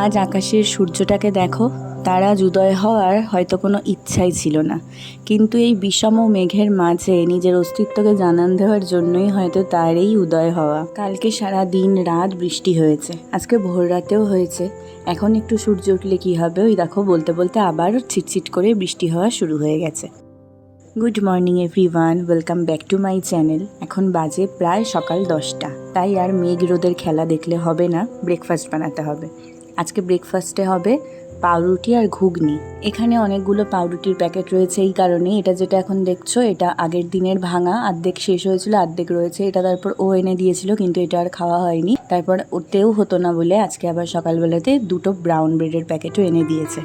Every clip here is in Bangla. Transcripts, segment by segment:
আজ আকাশের সূর্যটাকে দেখো, তারা উদয় হওয়ার হয়তো কোনো ইচ্ছাই ছিল না। কিন্তু এই বিষম মেঘের মাঝে নিজের অস্তিত্বকে জানান দেওয়ার জন্যই হয়তো তার এই উদয় হওয়া। কালকে সারা দিন রাত বৃষ্টি হয়েছে, আজকে ভোর রাতেও হয়েছে। এখন একটু সূর্য উঠলে কী হবে ওই দেখো, বলতে বলতে আবার ছিটছিট করে বৃষ্টি হওয়া শুরু হয়ে গেছে। Good morning everyone, welcome back to my channel. এখন বাজে প্রায় সকাল দশটা, তাই আর মেঘ রোদের খেলা দেখলে হবে না, ব্রেকফাস্ট বানাতে হবে। আজকে ব্রেকফাস্টে হবে পাউরুটি আর ঘুগনি। এখানে অনেকগুলো পাউরুটির প্যাকেট রয়েছে, এই কারণে এটা যেটা এখন দেখছ, এটা আগের দিনের ভাঙা আর্ধেক শেষ হয়েছিল আর্ধেক রয়েছে, এটা তারপর ও এনে দিয়েছিল, কিন্তু এটা আর খাওয়া হয়নি। তারপর ওতেও হতো না বলে আজকে আবার সকালবেলাতে দুটো ব্রাউন ব্রেডের প্যাকেটও এনে দিয়েছে।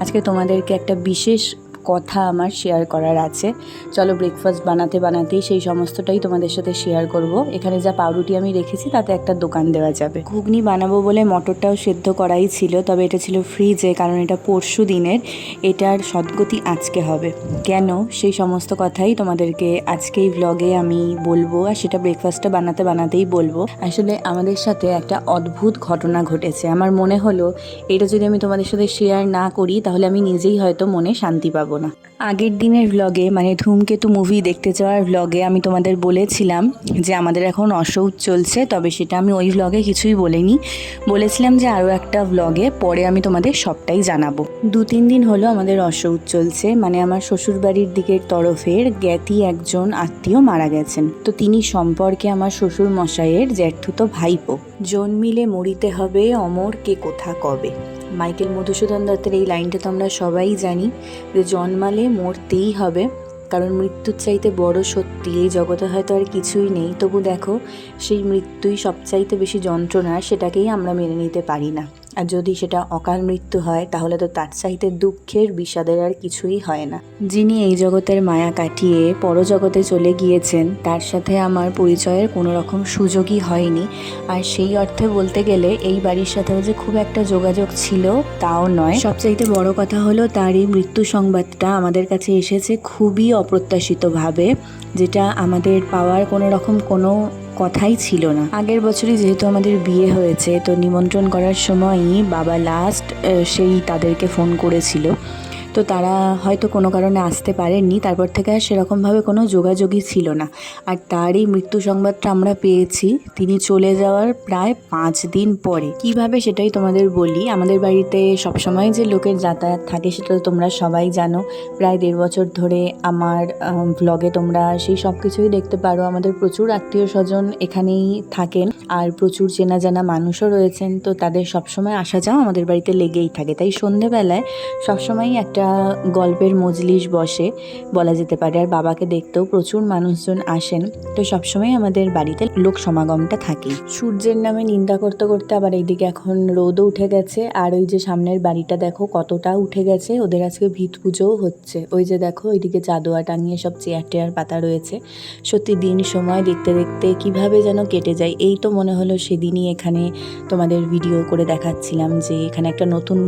আজকে তোমাদেরকে একটা বিশেষ কথা আমার শেয়ার করার আছে। চলো ব্রেকফাস্ট বানাতে বানাতেই সেই সমস্তটাই তোমাদের সাথে শেয়ার করব। এখানে যা পাউরুটি আমি রেখেছি, তাতে একটা দোকান দেওয়া যাবে। ঘুগনি বানাবো বলে মটরটাও সেদ্ধ করাই ছিল, তবে এটা ছিল ফ্রিজে কারণ এটা পরশু দিনের। এটার সদ্গতি আজকে হবে। কেন? সেই সমস্ত কথাই তোমাদেরকে আজকে এই ব্লগে আমি বলব, আর সেটা ব্রেকফাস্টটা বানাতে বানাতেই বলব। আসলে আমাদের সাথে একটা অদ্ভুত ঘটনা ঘটেছে। আমার মনে হলো, এটা যদি আমি তোমাদের সাথে শেয়ার না করি, তাহলে আমি নিজেই হয়তো মনে শান্তি পাবো। না। আগের দিনের ভ্লগে মানে ধূমকেতু মুভি দেখতে যাওয়ার ভ্লগে আমি তোমাদের বলেছিলাম যে আমাদের এখন অসৌচ চলছে, তবে সেটা আমি ওই ভ্লগে কিছুই বলিনি। বলেছিলাম যে আরও একটা ভ্লগে পরে আমি তোমাদের সবটাই জানাব। দু তিন দিন হলো আমাদের অসৌচ চলছে মানে আমার শ্বশুরবাড়ির দিকের তরফের জ্ঞাতি একজন আত্মীয় মারা গেছেন। তো তিনি সম্পর্কে আমার শ্বশুর মশাইয়ের জ্যাঠুতো ভাইপো। জন্মিলে মরিতে হবে, অমর কে কোথা কবে? মাইকেল মধুসূদন দত্তের এই লাইনটা তো আমরা সবাই জানি যে জন্মালে মরতেই হবে, কারণ মৃত্যুর চাইতে বড় সত্যি এই জগতে হয়তো আর কিছুই নেই। তবু দেখো, সেই মৃত্যুই সবচাইতে বেশি যন্ত্রণা, সেটাকেই আমরা মেনে নিতে পারি না। আর যদি সেটা অকাল মৃত্যু হয়, তাহলে তো তার চাইতে দুঃখের বিষাদের আর কিছুই হয় না। যিনি এই জগতের মায়া কাটিয়ে পরজগতে চলে গিয়েছেন, তার সাথে আমার পরিচয়ের কোনো রকম সুযোগই হয়নি। আর সেই অর্থে বলতে গেলে, এই বাড়ির সাথেও যে খুব একটা যোগাযোগ ছিল, তাও নয়। সবচাইতে বড় কথা হলো, তার এই মৃত্যু সংবাদটা আমাদের কাছে এসেছে খুবই অপ্রত্যাশিতভাবে, যেটা আমাদের পাওয়ার কোনো রকম কোনো কথাই ছিল না। আগের বছরই যেহেতু আমাদের বিয়ে হয়েছে, তো নিমন্ত্রণ করার সময়ই বাবা লাস্ট সেই তাদেরকে ফোন করেছিল। তো তারা হয়তো কোনো কারণে আসতে পারেননি। তারপর থেকে আর সেরকমভাবে কোনো যোগাযোগই ছিল না। আর তারই মৃত্যু সংবাদটা আমরা পেয়েছি। তিনি চলে যাওয়ার প্রায় পাঁচ দিন পরে। কীভাবে সেটাই তোমাদের বলি? আমাদের বাড়িতে সবসময় যে লোকের যাতায়াত থাকে সেটা তোমরা সবাই জানো। প্রায় দেড় বছর ধরে আমার ব্লগে তোমরা সেই সব কিছুই দেখতে পারো। আমাদের প্রচুর আত্মীয় স্বজন এখানেই থাকেন। আর প্রচুর চেনা জানা মানুষও রয়েছেন। তো তাদের সবসময় আসা যাওয়া আমাদের বাড়িতে লেগেই থাকে। তাই সন্ধেবেলায় সবসময়ই একটা গল্পের মজলিস বসে, বলা যেতে পারে। আর বাবাকে দেখতেও প্রচুর মানুষজন আসেন। তো সবসময় আমাদের বাড়িতে লোক সমাগমটা থাকে। সূর্যের নামে নিন্দা করতে করতে আবার এইদিকে এখন রোদও উঠে গেছে। আর ওই যে সামনের বাড়িটা দেখো কতটা উঠে গেছে। ওদের আজকে ভিত পুজোও হচ্ছে। ওই যে দেখো ওইদিকে চাদোয়া টাঙিয়ে সব চেয়ার টেয়ার পাতা রয়েছে। সত্যি দিন সময় দেখতে দেখতে কীভাবে যেন কেটে যায়। এই তো মনে হলো সেদিনই এখানে তোমাদের ভিডিও করে দেখাচ্ছিলাম যে এখানে একটা নতুন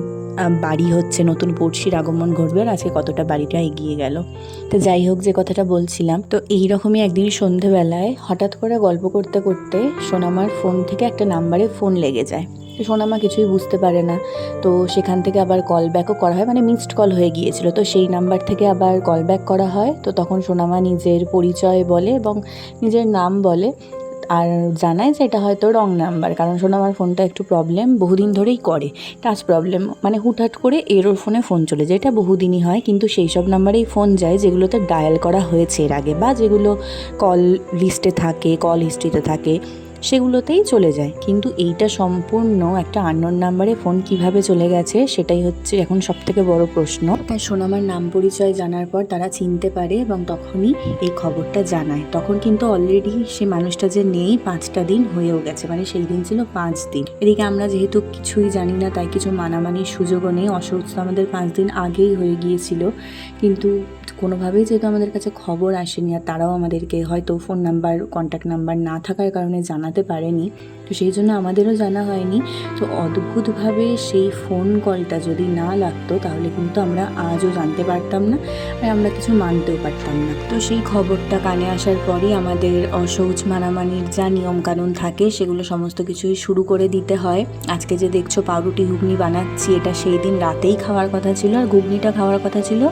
বাড়ি হচ্ছে, নতুন পড়শির আগমন ঘটবে আর আজকে কতটা বাড়িটা এগিয়ে গেল। তো যাই হোক, যে কথাটা বলছিলাম, তো এই রকমই একদিন সন্ধেবেলায় হঠাৎ করে গল্প করতে করতে সোনামার ফোন থেকে একটা নাম্বারে ফোন লেগে যায়। তো সোনামা কিছুই বুঝতে পারে না। তো সেখান থেকে আবার কল ব্যাকও করা হয় মানে মিসড কল হয়ে গিয়েছিল। তো সেই নাম্বার থেকে আবার কল ব্যাক করা হয়। তো তখন সোনামা নিজের পরিচয় বলে এবং নিজের নাম বলে আর জানায় যে এটা হয়তো রং নাম্বার কারণ শোনো আমার ফোনটা একটু প্রবলেম বহুদিন ধরেই করে। টাচ প্রবলেম মানে হুটহাট করে এরোর ফোনে ফোন চলে যায়। এটা বহুদিনই হয়, কিন্তু সেই সব নাম্বারেই ফোন যায় যেগুলোতে ডায়াল করা হয়েছে এর আগে, বা যেগুলো কল লিস্টে থাকে কল হিস্ট্রিতে থাকে। সেগুলোতেই চলে যায়। কিন্তু এইটা সম্পূর্ণ একটা আননোন নাম্বারে ফোন কীভাবে চলে গেছে সেটাই হচ্ছে এখন সব থেকে বড় প্রশ্ন। তাই সোনামার নাম পরিচয় জানার পর তারা চিনতে পারে এবং তখনই এই খবরটা জানায়। তখন কিন্তু অলরেডি সে মানুষটা যে নেই পাঁচটা দিন হয়েও গেছে মানে সেই দিন ছিল পাঁচ দিন। এদিকে আমরা যেহেতু কিছুই জানি না, তাই কিছু মানামানির সুযোগও নেই। অসুস্থ আমাদের পাঁচ দিন আগেই হয়ে গিয়েছিল। কিন্তু কোনোভাবেই যেহেতু আমাদের কাছে খবর আসেনি, আর তারাও আমাদেরকে হয়তো ফোন নাম্বার কন্ট্যাক্ট নাম্বার না থাকার কারণে জানাতে জানাতে পারেনি। তো সেই জন্য আমাদেরও জানা হয়নি। তো অদ্ভুতভাবে সেই ফোন কলটা যদি না লাগতো, তাহলে কিন্তু আমরা আজও জানতে পারতাম না আর আমরা কিছু মানতেও পারতাম না। তো সেই খবরটা কানে আসার পরই আমাদের অসৌচ মানামানির যা নিয়মকানুন থাকে, সেগুলো সমস্ত কিছুই শুরু করে দিতে হয়। আজকে যে দেখছ পাউরুটি ঘুগনি বানাচ্ছি, এটা সেই দিন রাতেই খাওয়ার কথা ছিল। আর ঘুগনিটা খাওয়ার কথা ছিল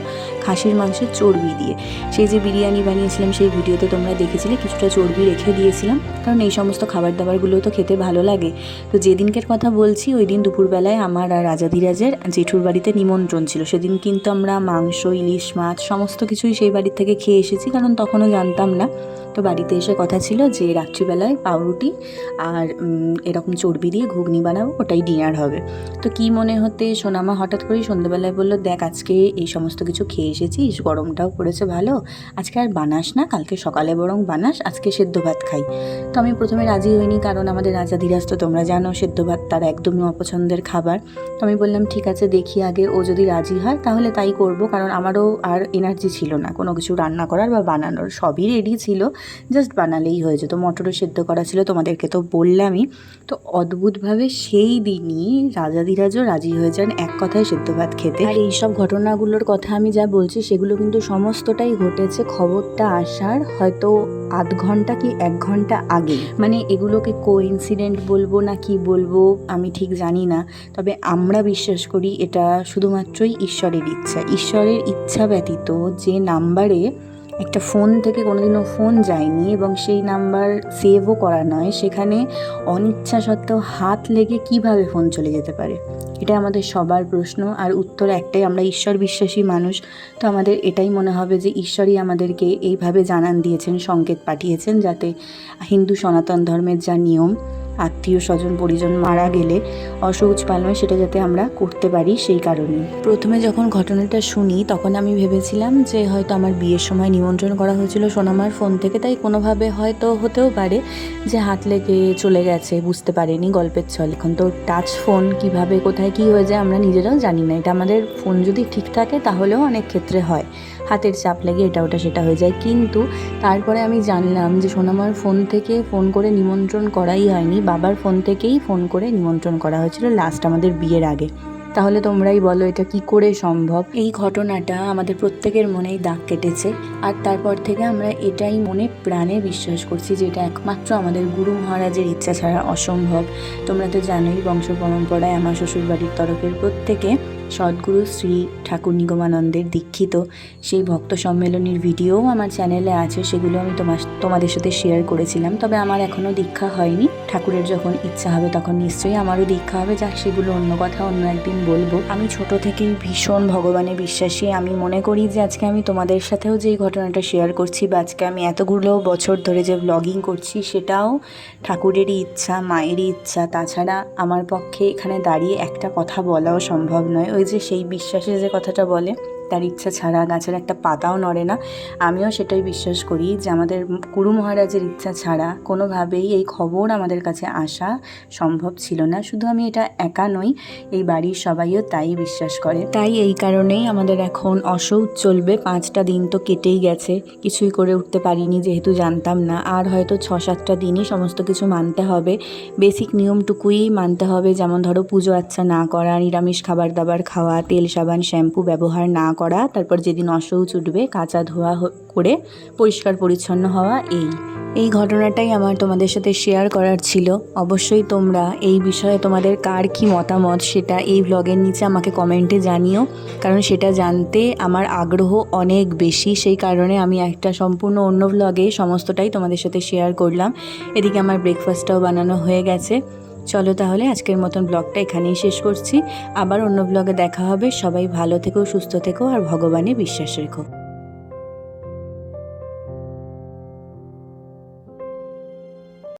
খাসির মাংসের চর্বি দিয়ে। সেই যে বিরিয়ানি বানিয়েছিলাম, সেই ভিডিওতে তোমরা দেখেছিলে, কিছুটা চর্বি রেখে দিয়েছিলাম। কারণ এই সমস্ত খাবার দাবারগুলো তো খেতে ভালো লাগে। তো যেদিনকের কথা বলছি, ওই দিন দুপুরবেলায় আমার আর রাজাধিরাজের জেঠুর বাড়িতে নিমন্ত্রণ ছিল। সেদিন কিন্তু আমরা মাংস, ইলিশ মাছ, সমস্ত কিছুই সেই বাড়ির থেকে খেয়ে এসেছি, কারণ তখনও জানতাম না। তো বাড়িতে এসে কথা ছিল যে রাত্রিবেলায় পাউরুটি আর এরকম চর্বি দিয়ে ঘুগনি বানাবো, ওটাই ডিনার হবে। তো কি মনে হতে সোনামা হঠাৎ করেই সন্ধ্যেবেলায় বলল, দেখ, আজকে এই সমস্ত কিছু খেয়ে এসেছিস, গরমটাও পড়েছে ভালো, আজকে আর বানাস না, কালকে সকালে বরং বানাস, আজকে সেদ্ধ ভাত খাই। তো আমি প্রথমে রাজি হইনি, কারণ আমাদের রাজা ধীরাজ তো তোমরা জানো, সেদ্ধ ভাত তার একদমই অপছন্দের খাবার। তো আমি বললাম, ঠিক আছে, দেখি আগে, ও যদি রাজি হয়, তাহলে তাই করব, কারণ আমারও আর এনার্জি ছিল না, কোনো কিছু রান্না করার বা বানানোর, সবই রেডি ছিল। জাস্ট বানালেই হয়ে যেত। মটরও সেদ্ধ করা ছিল তোমাদেরকে তো বললামই। তো অদ্ভুতভাবে সেই দিনই রাজা ধীরাজও রাজি হয়ে যান এক কথায় সেদ্ধ ভাত খেতে। আর এইসব ঘটনাগুলোর কথা আমি যা বলছি সেগুলো কিন্তু সমস্তটাই ঘটেছে খবরটা আসার হয়তো আধ ঘণ্টা কি এক ঘণ্টা আগে মানে এগুলোকে কো ইনসিডেন্ট বলব না কি বলব আমি ঠিক জানি না। তবে আমরা বিশ্বাস করি এটা শুধুমাত্রই ঈশ্বরের ইচ্ছা। ঈশ্বরের ইচ্ছা ব্যতীত যে নাম্বারে একটা ফোন থেকে কোনোদিনও ফোন যায়নি এবং সেই নাম্বার সেভও করা নয়। সেখানে অনিচ্ছা সত্ত্বেও হাত লেগে কীভাবে ফোন চলে যেতে পারে? এটা আমাদের সবার প্রশ্ন। আর উত্তর একটাই, আমরা ঈশ্বর বিশ্বাসী মানুষ। তো আমাদের এটাই মনে হবে যে ঈশ্বরই আমাদেরকে এইভাবে জানান দিয়েছেন, সংকেত পাঠিয়েছেন যাতে হিন্দু সনাতন ধর্মের যা নিয়ম আত্মীয় স্বজন, পরিজন মারা গেলে অসহজ পালন সেটা যাতে আমরা করতে পারি সেই কারণে। প্রথমে যখন ঘটনাটা শুনি, তখন আমি ভেবেছিলাম যে হয়তো আমার বিয়ের সময় নিমন্ত্রণ করা হয়েছিল সোনামার ফোন থেকে, তাই কোনোভাবে হয়তো হতেও পারে যে হাত লেগে চলে গেছে, বুঝতে পারেনি গল্পের ছল। এখন তো টাচ ফোন, কীভাবে, কোথায়, কি হয়ে যায় আমরা নিজেরাও জানি না। এটা আমাদের ফোন যদি ঠিক থাকে, তাহলেও অনেক ক্ষেত্রে হয়। হাতের চাপ লেগে এটা ওটা সেটা হয়ে যায়। কিন্তু তারপরে আমি জানলাম যে সোনামার ফোন থেকে ফোন করে নিমন্ত্রণ করাই হয়নি। বাবার ফোন থেকেই ফোন করে নিমন্ত্রণ করা হয়েছিল লাস্ট আমাদের বিয়ের আগে। তাহলে তোমরাই বলো এটা কি করে সম্ভব? এই ঘটনাটা আমাদের প্রত্যেকের মনেই দাগ কেটেছে। আর তারপর থেকে আমরা এটাই মনে প্রাণে বিশ্বাস করছি যে এটা একমাত্র আমাদের গুরু মহারাজের ইচ্ছা ছাড়া অসম্ভব। তোমরা তো জানোই বংশ পরম্পরায় আমার শ্বশুরবাড়ির তরফের প্রত্যেকে সদ্গুরু শ্রী ঠাকুর নিগমানন্দের দীক্ষিত সেই ভক্ত সম্মেলনের ভিডিওও আমার চ্যানেলে আছে, সেগুলো আমি তোমার তোমাদের সাথে শেয়ার করেছিলাম। তবে আমার এখনও দীক্ষা হয়নি। ঠাকুরের যখন ইচ্ছা হবে তখন নিশ্চয়ই আমারও দীক্ষা হবে। যাক, সেগুলো অন্য কথা, অন্য একদিন বলব। আমি ছোট থেকেই ভীষণ ভগবানে বিশ্বাসী। আমি মনে করি যে আজকে আমি তোমাদের সাথেও যেই ঘটনাটা শেয়ার করছি বা আজকে আমি এতগুলো বছর ধরে যে ব্লগিং করছি, সেটাও ঠাকুরেরই ইচ্ছা, মায়েরই ইচ্ছা। তাছাড়া আমার পক্ষে এখানে দাঁড়িয়ে একটা কথা বলাও সম্ভব নয়। ওই যে সেই বিশ্বাসে যে কথাটা বলে তার ইচ্ছা ছাড়া গাছের একটা পাতাও নড়ে না। আমিও সেটাই বিশ্বাস করি যে আমাদের কুরু মহারাজের ইচ্ছা ছাড়া কোনোভাবেই এই খবর আমাদের কাছে আসা সম্ভব ছিল না। শুধু আমি এটা একা নই, এই বাড়ির সবাইও তাই বিশ্বাস করে। তাই এই কারণেই আমাদের এখন অসৌচ চলবে। পাঁচটা দিন তো কেটেই গেছে, কিছুই করে উঠতে পারিনি যেহেতু জানতাম না। আর হয়তো ছ সাতটা দিনই সমস্ত কিছু মানতে হবে। বেসিক নিয়মটুকুই মানতে হবে। যেমন ধরো পুজো আচ্ছা না করা, নিরামিষ খাবার দাবার খাওয়া, তেল সাবান, শ্যাম্পু ব্যবহার না করা, তারপর যেদিন অসৌচ উঠবে, কাঁচা ধোয়া করে পরিষ্কার পরিচ্ছন্ন হওয়া, এই। এই ঘটনাটাই আমার তোমাদের সাথে শেয়ার করার ছিল। অবশ্যই তোমরা এই বিষয়ে তোমাদের কার কি মতামত, সেটা এই ব্লগের নিচে আমাকে কমেন্টে জানিও। কারণ সেটা জানতে আমার আগ্রহ অনেক বেশি। সেই কারণে আমি একটা সম্পূর্ণ অন্য ব্লগে সমস্তটাই তোমাদের সাথে শেয়ার করলাম। এদিকে আমার ব্রেকফাস্টটাও বানানো হয়ে গেছে। চলো তাহলে আজকের মতন ব্লগটা এখানেই শেষ করছি। আবার অন্য ব্লগে দেখা হবে। সবাই ভালো থেকো, সুস্থ থেকো, আর ভগবানে বিশ্বাস রেখো।